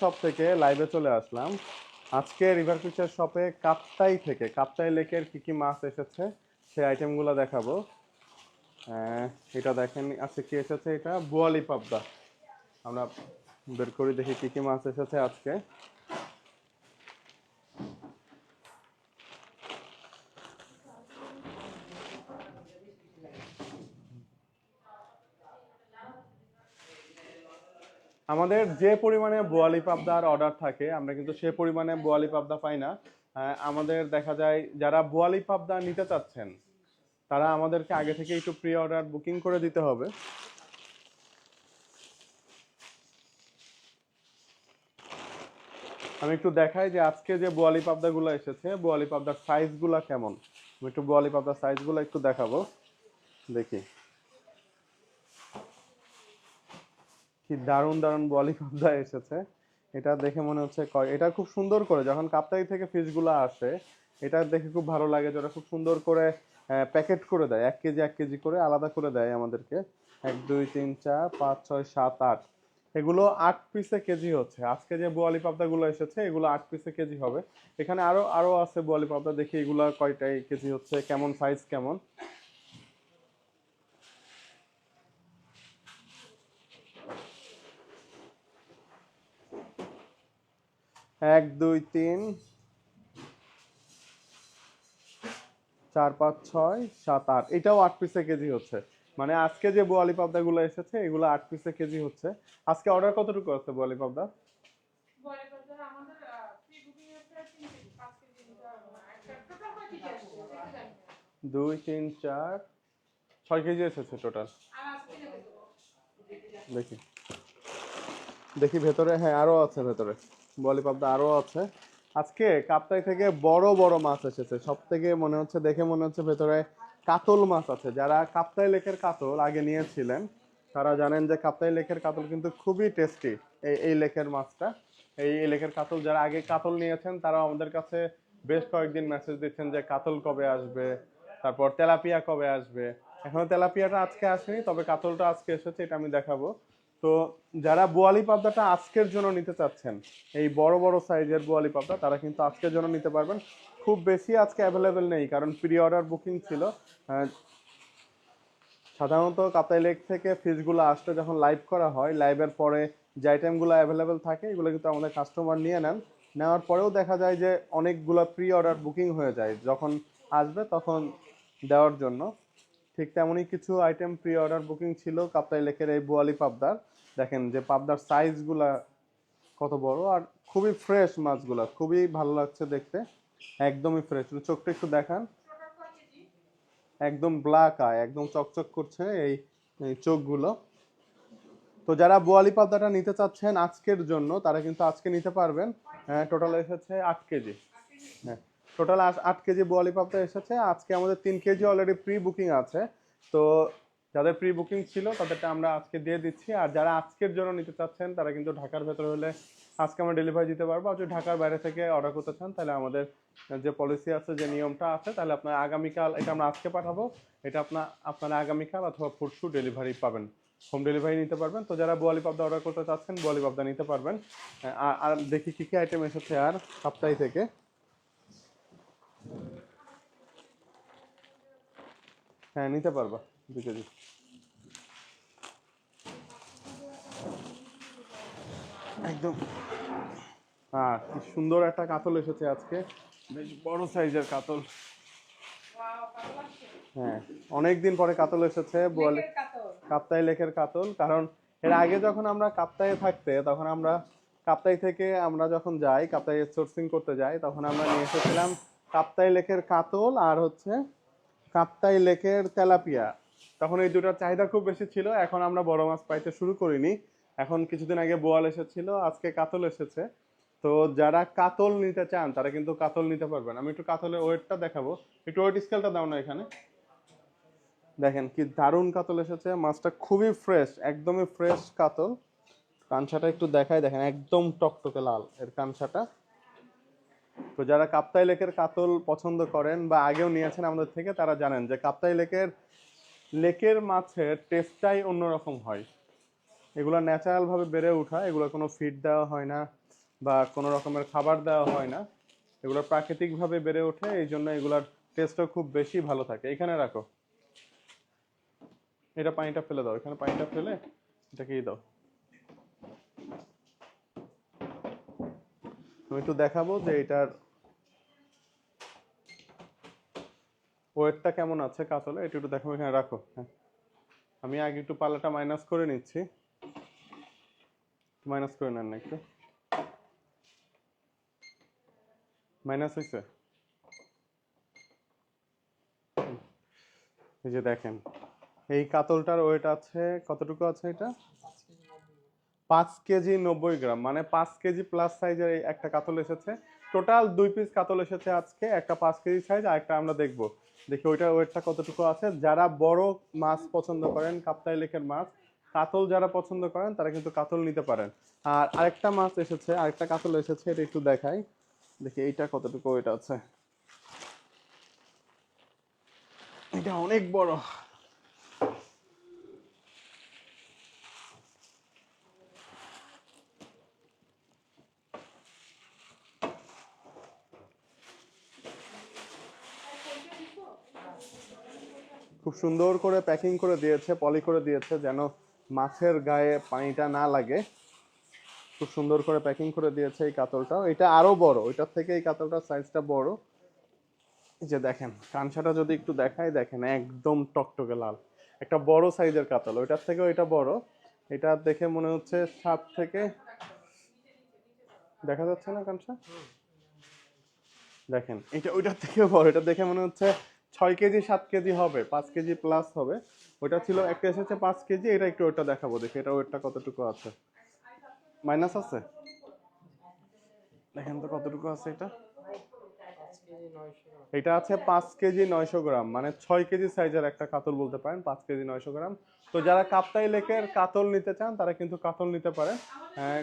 Shop থেকে লাইভে চলে আসলাম। আজকে রিভার ফিচার শপে কাপ্তাই থেকে, কাপ্তাই লেকের কি কি মাছ এসেছে, সেই আইটেমগুলো দেখাবো। এটা দেখেন, আজকে কি এসেছে এটা? বোয়ালি পাবদা। আমরা বের করে দেখি কি কি মাছ এসেছে আজকে। আমাদের যে পরিমাণে বোয়ালি পাবদার অর্ডার থাকে, আমরা কিন্তু সে পরিমাণে বোয়ালি পাবদা পাই না। আমাদের দেখা যায় যারা বোয়ালি পাবদা নিতে চাচ্ছেন, তারা আমাদেরকে আগে থেকে একটু প্রি অর্ডার বুকিং করে দিতে হবে। আমি একটু দেখাই যে আজকে যে বোয়ালি পাবদাগুলো এসেছে, বোয়ালি পাবদার সাইজগুলো কেমন? আমি একটু বোয়ালি পাবদার সাইজগুলো একটু দেখাবো। দেখি। কি দারুণ দারুণ বলি এসেছে। এটা দেখে মনে হচ্ছে এটা খুব সুন্দর করে যখন কাপ্তাই থেকে ফিশগুলো আসে, এটা দেখে খুব ভালো লাগে যে খুব সুন্দর করে প্যাকেট করে দেয়। এক কেজি এক কেজি করে আলাদা করে দেয় আমাদেরকে। এক, দুই, তিন, চার, পাঁচ, ছয়, সাত, আট। এগুলো আট পিসে কেজি হচ্ছে। আজকে যে বোয়ালি পাবদাগুলো এসেছে, এগুলো আট পিসে কেজি হবে। এখানে আরও আরও আছে বোয়ালি পাবদা। দেখি এগুলো কয়টাই কেজি হচ্ছে, কেমন সাইজ কেমন। এক দুই তিন। চার পাঁচ ছয় সাত আট। এটাও আট পিসে কেজি হচ্ছে। মানে আজকে যে বোয়ালি পাবদাগুলো এসেছে এগুলো আট পিসে কেজি হচ্ছে। আজকে অর্ডার কতটুকু আছে বোয়ালি পাবদা? দুই তিন চার ছয় কেজি এসেছে টোটাল দেখি। দেখি ভেতরে হ্যাঁ আরও আছে ভেতরে। বলি পাবদা আরও আছে। আজকে কাপ্তাই থেকে বড় বড় মাছ এসেছে। সব থেকে মনে হচ্ছে, দেখে মনে হচ্ছে ভেতরে কাতল মাছ আছে। যারা কাপ্তাই লেকের কাতল আগে নিয়েছিলেন, তারা জানেন যে কাপ্তাই লেকের কাতল কিন্তু খুবই টেস্টি এই এই লেকের মাছটা। এই এই লেকের কাতল যারা আগে কাতল নিয়েছেন তারা আমাদের কাছে বেশ কয়েকদিন মেসেজ দিচ্ছেন যে কাতল কবে আসবে, তারপর তেলাপিয়া কবে আসবে। এখনও তেলাপিয়াটা আজকে আসেনি, তবে কাতলটা আজকে এসেছে, এটা আমি দেখাবো। তো যারা বোয়ালি পাবদাটা আজকের জন্য নিতে চাচ্ছেন, এই বড় বড় সাইজের বোয়ালি পাবদা, তারা কিন্তু আজকের জন্য নিতে পারবেন। খুব বেশি আজকে অ্যাভেলেবেল নেই, কারণ প্রি অর্ডার বুকিং ছিল। সাধারণত কাতাই লেক থেকে ফিশগুলো আসতে যখন লাইভ করা হয় লাইভের পরে যে আইটেমগুলো অ্যাভেলেবেল থাকে, এগুলো কিন্তু আমাদের কাস্টমার নিয়ে নেন। নেওয়ার পরেও দেখা যায় যে অনেকগুলো প্রি অর্ডার বুকিং হয়ে যায়, যখন আসবে তখন দেওয়ার জন্য। ঠিক তেমনই কিছু আইটেম প্রি অর্ডার বুকিং ছিল কাপ্তাই লেকের এই বোয়ালি পাবদার। দেখেন যে পাবদার সাইজগুলা কত বড় আর খুবই ফ্রেশ মাছগুলা, খুবই ভালো লাগছে দেখতে, একদমই ফ্রেশ চোখটা একটু দেখান। একদম ব্ল্যাক আয় একদম চকচক করছে এই চোখগুলো। তো যারা বোয়ালি পাবদাটা নিতে চাচ্ছেন আজকের জন্য, তারা কিন্তু আজকে নিতে পারবেন। হ্যাঁ টোটাল এসেছে আট কেজি। হ্যাঁ টোটাল আট কেজি বোয়ালি পাবদা এসেছে। আজকে আমাদের তিন কেজি অলরেডি প্রি বুকিং আছে। তো যাদের প্রি বুকিং ছিল, তাদেরটা আমরা আজকে দিয়ে দিচ্ছি। আর যারা আজকের জন্য নিতে চাচ্ছেন, তারা কিন্তু ঢাকার ভেতরে হলে আজকে আমরা ডেলিভারি দিতে পারব। আর যদি ঢাকার বাইরে থেকে অর্ডার করতে চান, তাহলে আমাদের যে পলিসি আছে, যে নিয়মটা আছে, তাহলে আপনার আগামীকাল এটা আমরা আজকে পাঠাবো। এটা আপনার, আপনারা আগামীকাল অথবা পরশু ডেলিভারি পাবেন। হোম ডেলিভারি নিতে পারবেন। তো যারা বোয়ালি পাবদা অর্ডার করতে চাচ্ছেন বোয়ালি পাবদা নিতে পারবেন। আর আর দেখি কী কী আইটেম এসেছে আর সপ্তাহে থেকে। হ্যাঁ নিতে পারবা দু কেজি একদম। হ্যাঁ কি সুন্দর একটা কাতল এসেছে আজকে। বেশ বড় সাইজের কাতল। হ্যাঁ অনেক দিন পরে কাতল এসেছে বোয়ালি কাতল। কাপ্তাই লেকের কাতল। কারণ এর আগে যখন আমরা কাপ্তাইয়ে থাকতে তখন আমরা কাপ্তাই থেকে আমরা যখন যাই কাপ্তাই সোর্সিং করতে যাই তখন আমরা নিয়ে এসেছিলাম কাপ্তাই লেকের কাতল আর হচ্ছে কাপ্তাই লেকের তেলাপিয়া। তখন এই দুটার চাহিদা খুব বেশি ছিল, এখন আমরা বড় মাছ পাইতে শুরু করিনি। এখন কিছুদিন আগে বোয়াল এসেছিল, আজকে কাতল এসেছে। তো যারা কাতল নিতে চান, তারা কিন্তু কাতল নিতে পারবেন। আমি একটু কাতলের ওয়েটটা দেখাবো। একটু ওয়েট স্কেলটা দাও না এখানে। দেখেন কি দারুণ কাতল এসেছে। মাছটা খুবই ফ্রেশ, একদমই ফ্রেশ কাতল। কানসাটা একটু দেখাই। দেখেন একদম টকটকে লাল এর কানসাটা। তো যারা কাপ্তাই লেকের কাতল পছন্দ করেন বা আগেও নিয়েছেন আমাদের থেকে, তারা জানেন যে কাপ্তাই লেকের লেকের মাছের টেস্টটাই অন্যরকম হয়। এগুলো ন্যাচারাল ভাবে বেড়ে ওঠা, এগুলো কোনো ফিড দেওয়া হয় না বা কোনো রকমের খাবার দেওয়া হয় না। এগুলো প্রাকৃতিক ভাবে বেড়ে ওঠে, এই জন্য এগুলোর টেস্টও খুব বেশি ভালো থাকে। এখানে রাখো। এটা পানিটা ফেলে দাও, এখানে পানিটা ফেলে এটাকেই দাও। আমি একটু দেখাবো যে এটার ওয়েটটা কেমন আছে কাতলে এটা একটু দেখাবো, এখানে রাখো হ্যাঁ। আমি আগে একটু পাল্লাটা মাইনাস করে নিচ্ছি। মাইনাস করে নেন না একটু। মাইনাস হয়েছে এই যে দেখেন, এই কাতলটার ওয়েট আছে, কতটুকু আছে এটা? পাঁচ কেজি নব্বই গ্রাম মানে পাঁচ কেজি প্লাস সাইজের একটা কাতল এসেছে। টোটাল দুই পিস কাতল এসেছে আজকে, একটা পাঁচ কেজি সাইজ আর একটা আমরা দেখব। দেখি ওইটার ওয়েটটা কতটুকু আছে। যারা বড় মাছ পছন্দ করেন, কাপ্তাই লেকের মাছ, কাতল যারা পছন্দ করেন, তারা কিন্তু কাতল নিতে পারেন। আর আরেকটা মাছ এসেছে, আরেকটা কাতল এসেছে, এটা একটু দেখাই। দেখি এইটা কতটুকু ওয়েট আছে এটা অনেক বড়। সুন্দর করে প্যাকিং করে দিয়েছে পলি করে দিয়েছে, যেন মাছের গায়ে পানিটা না লাগে। খুব সুন্দর করে প্যাকিং করে দিয়েছে এই কাতলটা এটা আরও বড়, ওইটার থেকে এই কাতলটার সাইজটা বড়। যে দেখেন, কানসাটা যদি একটু দেখাই, দেখেন একদম টকটকে লাল। একটা বড় সাইজের কাতল, ওইটার থেকেও এটা বড়। এটা দেখে মনে হচ্ছে সাত থেকে দেখা যাচ্ছে না কানসা? দেখেন, এটা ওইটার থেকেও বড়, এটা দেখে মনে হচ্ছে ছয় কেজি, সাত কেজি হবে, পাঁচ কেজি প্লাস হবে। ওটা ছিল একটা এসেছে পাঁচ কেজি, এটা একটু ওটা দেখাবো দেখি, এটা ওয়েটটা কতটুকু আছে? মাইনাস আছে? দেখেন তো কতটুকু আছে এটা। এটা আছে পাঁচ কেজি নয়শো গ্রাম মানে ছয় কেজি সাইজের একটা কাতল বলতে পারেন, পাঁচ কেজি নয়শো গ্রাম। তো যারা কাপ্তাই লেকের কাতল নিতে চান, তারা কিন্তু কাতল নিতে পারেন। হ্যাঁ।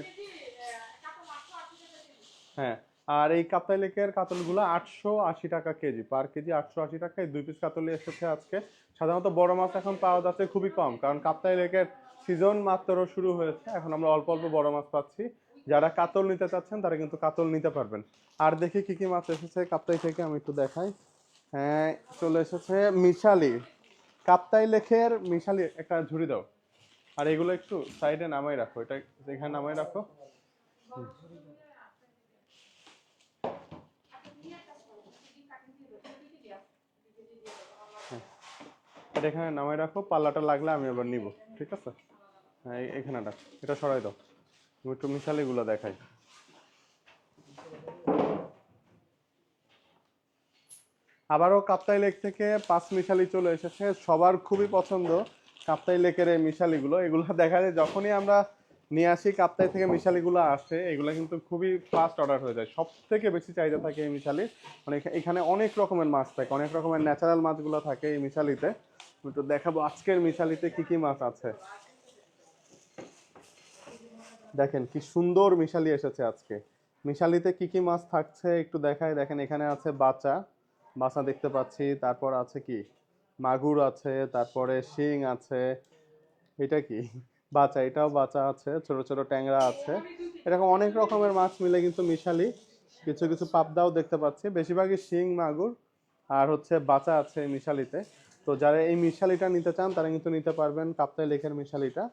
হ্যাঁ। আর এই কাপ্তাই লেকের কাতলগুলো আটশো আশি টাকা কেজি পার কেজি আটশো আশি টাকা এই দুই পিস কাতলই এসেছে আজকে। সাধারণত বড় মাছ এখন পাওয়া যাচ্ছে খুবই কম, কারণ কাপ্তাই লেকের সিজন মাত্র শুরু হয়েছে, এখন আমরা অল্প অল্প বড় মাছ পাচ্ছি। যারা কাতল নিতে চাচ্ছেন, তারা কিন্তু কাতল নিতে পারবেন। আর দেখি কি কি মাছ এসেছে কাপ্তাই থেকে, আমি একটু দেখাই। হ্যাঁ চলে এসেছে মিশালি। কাপ্তাই লেকের মিশালি, একটা ঝুড়ি দাও। আর এগুলো একটু সাইডে নামাই রাখো, এটা এখানে নামাই রাখো। এটা এখানে নামাই রাখো, পাল্লাটা লাগলে আমি আবার নিব, ঠিক আছে? হ্যাঁ এখানে রাখ এটা সরাই দাও। একটু মিশালিগুলো দেখাই। আবারও কাপ্তাই লেক থেকে পাঁচ মিশালি চলে এসেছে, সবার খুবই পছন্দ কাপ্তাই লেকের এই মিশালিগুলো। এগুলো দেখা যায় যখনই আমরা নিয়ে আসি, কাপ্তাই থেকে মিশালিগুলো আসে, এগুলো কিন্তু খুবই ফাস্ট অর্ডার হয়ে যায়। সব থেকে বেশি চাহিদা থাকে এই মিশালি মানে এখানে অনেক রকমের মাছ থাকে, অনেক রকমের ন্যাচারাল মাছগুলো থাকে এই মিশালিতে। একটু দেখাবো আজকের মিশালিতে কি কি মাছ আছে। দেখেন কি সুন্দর মিশালি এসেছে আজকে। মিশালিতে কি কি মাছ থাকছে একটু দেখাই। দেখেন এখানে আছে বাচা। বাচা দেখতে পাচ্ছি। তারপর আছে কি? মাগুর আছে, তারপরে শিং আছে। এটা কি? বাচা, এটাও বাচা আছে। ছোট ছোট ট্যাংরা আছে। এরকম অনেক রকমের মাছ মিলে কিন্তু মিশালি। কিছু কিছু পাবদাও দেখতে পাচ্ছি। বেশিরভাগই শিং, মাগুর আর হচ্ছে বাচা আছে মিশালিতে। তো যারা এই মিশালিটা নিতে চান তারা কিন্তু নিতে পারবেন কাপ্তাই লেখের মিশালিটা।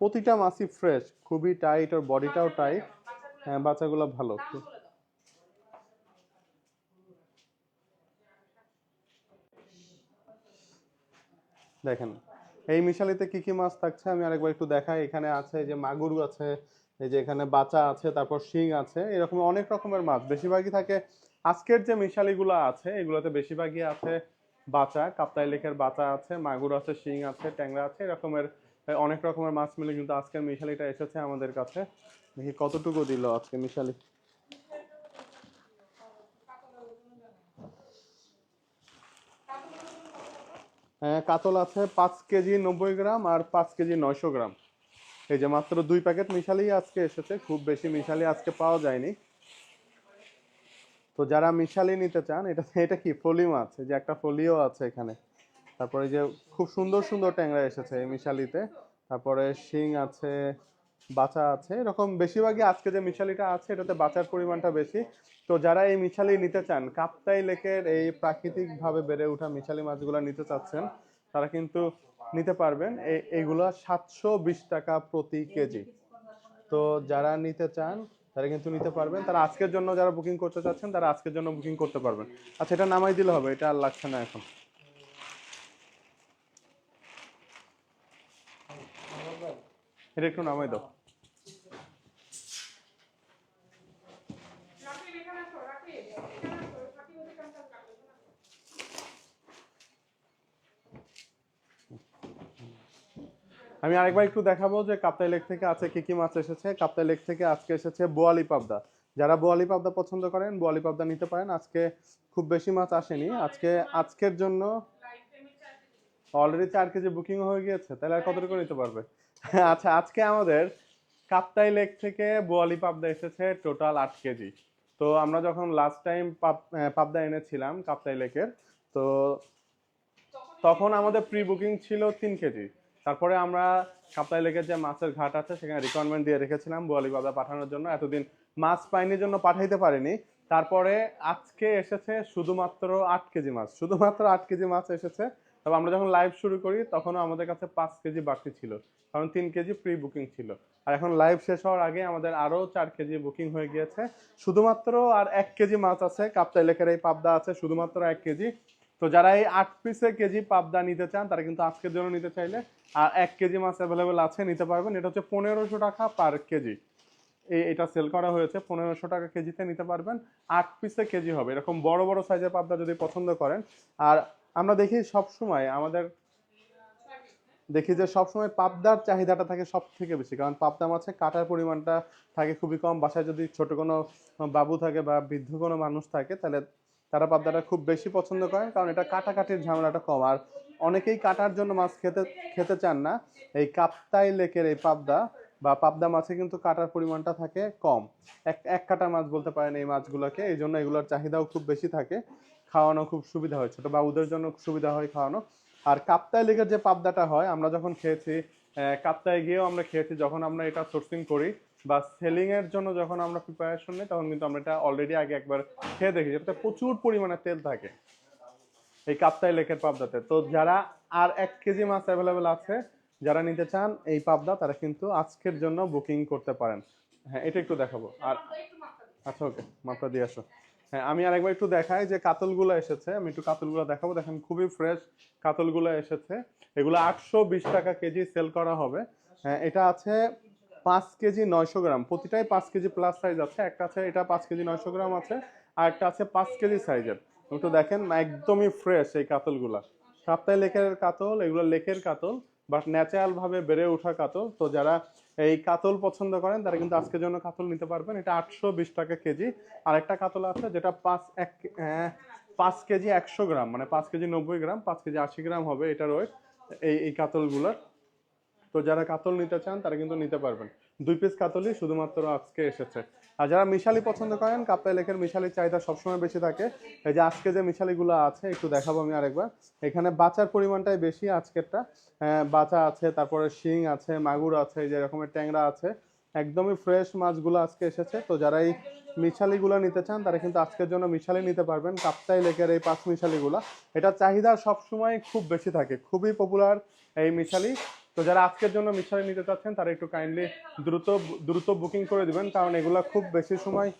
প্রতিটা মাছই ফ্রেশ খুবই টাইট ওর বডিটাও টাইট হ্যাঁ বাচ্চাগুলো ভালো। দেখেন এই মিশালিতে কি কি মাছ থাকছে আমি আরেকবার একটু দেখাই। এখানে আছে যে মাগুর আছে এই যে এখানে বাচা আছে তারপর শিং আছে এরকম অনেক রকমের মাছ। বেশিরভাগই থাকে আজকের যে মিশালিগুলো আছে, এগুলোতে বেশিরভাগই আছে বাচা, কাপ্তাই লেকের বাচা আছে, মাগুর আছে, শিং আছে, ট্যাংরা আছে, এরকমের অনেক রকমের মাছ মিলে কিন্তু আজকের মিশালিটা এসেছে আমাদের কাছে। দেখি কতটুকু দিল আজকে মিশালি। হ্যাঁ কাতল আছে পাঁচ কেজি নব্বই গ্রাম আর পাঁচ কেজি নয়শো গ্রাম। এই যে মাত্র দুই প্যাকেট মিশালি আজকে এসেছে, খুব বেশি মিশালি আজকে পাওয়া যায়নি। তো যারা মিশালি নিতে চান, এটা এটা কি ফলি মাছ এই যে একটা ফলিও আছে এখানে। তারপরে যে খুব সুন্দর সুন্দর ট্যাংরা এসেছে এই মিশালিতে। তারপরে শিং আছে বাচা আছে, এরকম বেশিরভাগই আজকে যে মিশালিটা আছে, এটাতে বাচার পরিমাণটা বেশি। তো যারা এই মিশালি নিতে চান, কাপ্তাই লেকের এই প্রাকৃতিকভাবে বেড়ে ওঠা মিশালি মাছগুলো নিতে চাচ্ছেন, তারা কিন্তু নিতে পারবেন। এই এগুলো সাতশো বিশ টাকা প্রতি কেজি। তো যারা নিতে চান তারা কিন্তু নিতে পারবেন। তারা আজকের জন্য যারা বুকিং করতে চাচ্ছেন, তারা আজকের জন্য বুকিং করতে পারবেন। আচ্ছা এটা নামাই দিলে হবে, এটা আর লাগছে না এখন। এটা একটু নামাই দাও রাকিব এখানে আসো রাকিব এখানে আসো রাকিব ওদের কামটা কাটো না আমি আরেকবার একটু দেখাবো যে কাপ্তাই লেক থেকে আছে কি কি মাছ এসেছে। কাপ্তাই লেক থেকে আজকে এসেছে বোয়ালি পাবদা। যারা বোয়ালি পাবদা পছন্দ করেন, বোয়ালি পাবদা নিতে পারেন। আজকে খুব বেশি মাছ আসেনি। আজকে, আজকের জন্য অলরেডি চার কেজি বুকিং হয়ে গিয়েছে, তাহলে আর কতটুকু নিতে পারবে? আচ্ছা আজকে আমাদের কাপ্তাই লেক থেকে বোয়ালি পাবদা এসেছে টোটাল আট কেজি। তো আমরা যখন লাস্ট টাইম পাবদা এনেছিলাম কাপ্তাই লেকের, তো তখন আমাদের প্রি বুকিং ছিল তিন কেজি। তারপরে আমরা কাপ্তাই লেকের যে মাছের ঘাট আছে, সেখানে রিকোয়ারমেন্ট দিয়ে রেখেছিলাম বোয়ালি পাবদা পাঠানোর জন্য। এতদিন মাছ পাইনি জন্য পাঠাইতে পারিনি। তারপরে আজকে এসেছে শুধুমাত্র আট কেজি মাছ। শুধুমাত্র আট কেজি মাছ এসেছে। তবে আমরা যখন লাইভ শুরু করি, তখনও আমাদের কাছে পাঁচ কেজি বাকি ছিল। কারণ তিন কেজি প্রি বুকিং ছিল। আর এখন লাইভ শেষ হওয়ার আগে আমাদের আরও চার কেজি বুকিং হয়ে গিয়েছে। শুধুমাত্র আর এক কেজি মাছ আছে। কাপ্তাই লেকের এই পাবদা আছে। শুধুমাত্র এক কেজি। তো যারা এই আট পিসে কেজি পাবদা নিতে চান, তারা কিন্তু আজকের জন্য নিতে চাইলে, আর এক কেজি মাছ অ্যাভেলেবেল আছে, নিতে পারবেন। এটা হচ্ছে পনেরোশো টাকা পার কেজি। এটা সেল করা হয়েছে, পনেরোশো টাকা কেজিতে নিতে পারবেন। আট পিসে কেজি হবে। এরকম বড় বড় সাইজের পাবদা যদি পছন্দ করেন, আর আমরা দেখি সব সময় আমাদের দেখি যে সবসময় পাবদার চাহিদাটা থাকে সব থেকে বেশি, কারণ পাবদা মাছে কাটার পরিমাণটা থাকে খুবই কম। বাসায় যদি ছোট কোনো বাবু থাকে বা বৃদ্ধ কোনো মানুষ থাকে, তাহলে তারা পাবদাটা খুব বেশি পছন্দ করেন কারণ এটা কাটাকাটির ঝামেলাটা কম। আর অনেকেই কাটার জন্য মাছ খেতে খেতে চান না। এই কাপ্তাই লেকের এই পাবদা বা পাবদা মাছে কিন্তু কাটার পরিমাণটা থাকে কম। এক এক কাটা মাছ বলতে পারেন এই মাছগুলোকে, এই জন্য এগুলোর চাহিদাও খুব বেশি থাকে। খাওয়ানো খুব সুবিধা হয়, ছোট বাবুদের জন্য সুবিধা হয় খাওয়ানো। আর কাপ্তাই লেকের যে পাবদাটা হয়, আমরা যখন খেয়েছি কাপ্তায় গিয়েও আমরা খেয়েছি, যখন আমরা এটা সোর্সিং করি বা সেলিং এর জন্য যখন আমরা প্রিপারেশন নিই, তখন কিন্তু আমরা এটা অলরেডি আগে একবার খেয়ে দেখি যেটাতে প্রচুর পরিমাণে তেল থাকে। এই কাপ্তাই লেকের পাবদাতে। তো যারা আর এক কেজি মাছ অ্যাভেলেবেল আছে, যারা নিতে চান এই পাবদা, তারা কিন্তু আজকের জন্য বুকিং করতে পারেন। হ্যাঁ এটা একটু দেখাবো। আর আচ্ছা ওকে, মাপটা দিয়ে আসো। হ্যাঁ আমি আরেকবার একটু দেখাই যে কাতলগুলো এসেছে। আমি একটু কাতলগুলো দেখাবো। দেখেন, খুবই ফ্রেশ কাতলগুলো এসেছে। এগুলো আটশো বিশ টাকা কেজি সেল করা হবে। হ্যাঁ এটা আছে পাঁচ কেজি নয়শো গ্রাম। প্রতিটাই পাঁচ কেজি প্লাস সাইজ আছে। একটা আছে এটা পাঁচ কেজি নয়শো গ্রাম আছে আর একটা আছে পাঁচ কেজি সাইজের একটু দেখেন একদমই ফ্রেশ এই কাতলগুলা। সপ্তাহে লেকের কাতল এগুলো লেকের কাতল বাট ন্যাচারালভাবে বেড়ে ওঠা কাতল। তো যারা এই কাতল পছন্দ করেন তারা কিন্তু আজকের জন্য কাতল নিতে পারবেন। এটা আটশো বিশ টাকা কেজি। আর একটা কাতল আছে যেটা পাঁচ এক আহ, পাঁচ কেজি একশো গ্রাম। মানে পাঁচ কেজি নব্বই গ্রাম পাঁচ কেজি আশি গ্রাম হবে এটার ওয়েট এই এই কাতলগুলোর। তো যারা কাতল নিতে চান তারা কিন্তু নিতে পারবেন। দুই পিস কাতলই শুধুমাত্র আজকে এসেছে। আর যারা মিশালি পছন্দ করেন কাপ্তাই লেকের মিশালির চাহিদা সবসময় বেশি থাকে। এই যে আজকে যে মিশালিগুলো আছে একটু দেখাবো আমি আরেকবার। এখানে বাচার পরিমাণটাই বেশি আজকেরটা। হ্যাঁ, বাচা আছে তারপরে শিং আছে মাগুর আছে যে রকমের ট্যাংরা আছে। একদমই ফ্রেশ মাছগুলো আজকে এসেছে। তো যারা এই মিশালিগুলো নিতে চান তারা কিন্তু আজকের জন্য মিশালি নিতে পারবেন। কাপ্তাই লেকের এই পাঁচ মিশালিগুলো। এটা চাহিদা সবসময় খুব বেশি থাকে। খুবই পপুলার এই মিশালি। তো যারা আজকের জন্য মিশালি নিতে চাচ্ছেন, তারা একটু কাইন্ডলি দ্রুত দ্রুত বুকিং করে দিবেন, কারণ এগুলো খুব বেশি সময়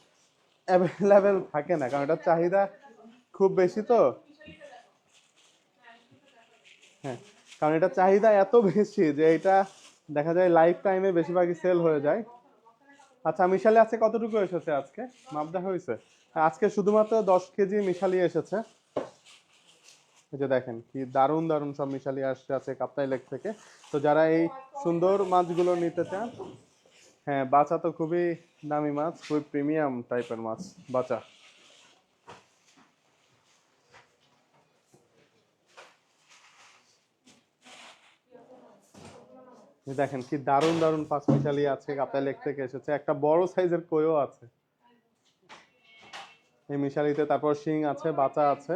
অ্যাভেলেবেল থাকে না, কারণ এটার চাহিদা খুব বেশি তো। হ্যাঁ কারণ এটা চাহিদা এত বেশি যে এটা দেখা যায় লাইফ টাইমে বেশিরভাগই সেল হয়ে যায়। আচ্ছা মিশালি আজকে কতটুকু এসেছে আজকে? মাপ দেখা হয়েছে আজকে শুধুমাত্র দশ কেজি মিশালি এসেছে। এই যে দেখেন কি দারুণ দারুণ সব মিশালি আসছে আছে কাপ্তাই লেক থেকে। তো যারা এই সুন্দর মাছগুলো নিতে চান হ্যাঁ বাচা তো খুবই দামি মাছ, খুবই প্রিমিয়াম টাইপের মাছ বাচা দেখেন কি দারুণ দারুণ পাঁচ মিশালি আছে কাপ্তাই লেক থেকে এসেছে। একটা বড় সাইজের কইও আছে। এই মিশালিতে তারপর শিং আছে বাচা আছে।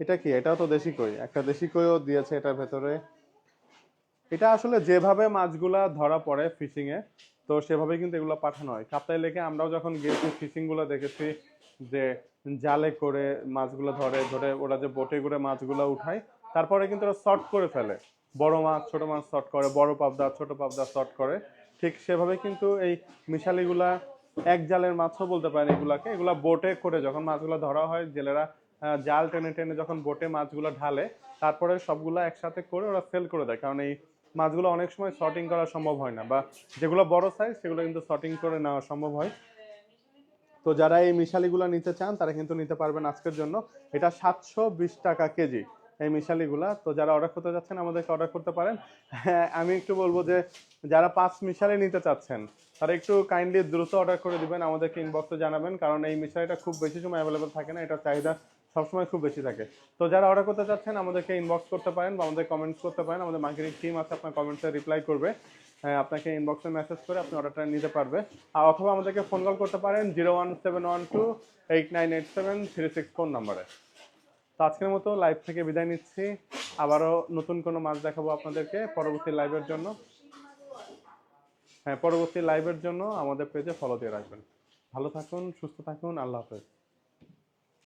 এটা কি? এটাও তো দেশি কই। একটা দেশি কইও দিয়েছে এটার ভেতরে। এটা আসলে যেভাবে মাছগুলা ধরা পড়ে ফিশিং এ তো সেভাবে কিন্তু এগুলো পাঠানো হয়। কাপ্তাই লেকে আমরাও যখন গিয়েছি ফিশিংগুলো দেখেছি যে জালে করে মাছগুলো ধরে ধরে ওরা যে বোটে করে মাছগুলো উঠায়, তারপরে কিন্তু ওরা শর্ট করে ফেলে। বড় মাছ, ছোট মাছ শর্ট করে, বড় পাবদা, ছোট পাবদা শর্ট করে। ঠিক সেভাবে কিন্তু এই মিশালিগুলা এক জালের মাছও বলতে পারেন এগুলাকে। এগুলা বোটে করে যখন মাছগুলো ধরা হয়, জেলেরা জাল টেনে টেনে যখন বোটে মাছগুলো ঢালে, তারপরে সবগুলো একসাথে করে ওরা সেল করে দেয়। কারণ এই মাছগুলো অনেক সময় শর্টিং করা সম্ভব হয় না বা যেগুলো বড় সাইজ সেগুলো কিন্তু শর্টিং করে নেওয়া সম্ভব হয়। তো যারা এই মিশালিগুলো নিতে চান, তারা কিন্তু নিতে পারবেন আজকের জন্য। এটা সাতশো বিশ টাকা কেজি এই মিশালিগুলা। তো যারা অর্ডার করতে চাচ্ছেন আমাদেরকে অর্ডার করতে পারেন। হ্যাঁ আমি একটু বলব যে যারা পাঁচ মিশালি নিতে চাচ্ছেন, তারা একটু কাইন্ডলি দ্রুত অর্ডার করে দিবেন। আমাদেরকে ইনবক্সে জানাবেন, কারণ এই মিশালিটা খুব বেশি সময় অ্যাভেলেবেল থাকে না। এটা চাহিদা সবসময় খুব বেশি থাকে। তো যারা অর্ডার করতে চাচ্ছেন আমাদেরকে ইনবক্স করতে পারেন বা আমাদের কমেন্টস করতে পারেন। আমাদের মার্কেটিং টিম আছে আপনার কমেন্টসে রিপ্লাই করবে। হ্যাঁ, আপনাকে ইনবক্সে মেসেজ করে আপনি অর্ডারটা নিতে পারবে। আর অথবা আমাদেরকে ফোন কল করতে পারেন zero one seven one two eight nine eight seven three six phone নাম্বারে তো আজকের মতো লাইভ থেকে বিদায় নিচ্ছি। আবারও নতুন কোনো মাছ দেখাবো আপনাদেরকে পরবর্তী লাইভের জন্য। হ্যাঁ পরবর্তী লাইভের জন্য আমাদের পেজে ফলো দিয়ে রাখবেন। ভালো থাকুন সুস্থ থাকুন আল্লাহ হাফেজ।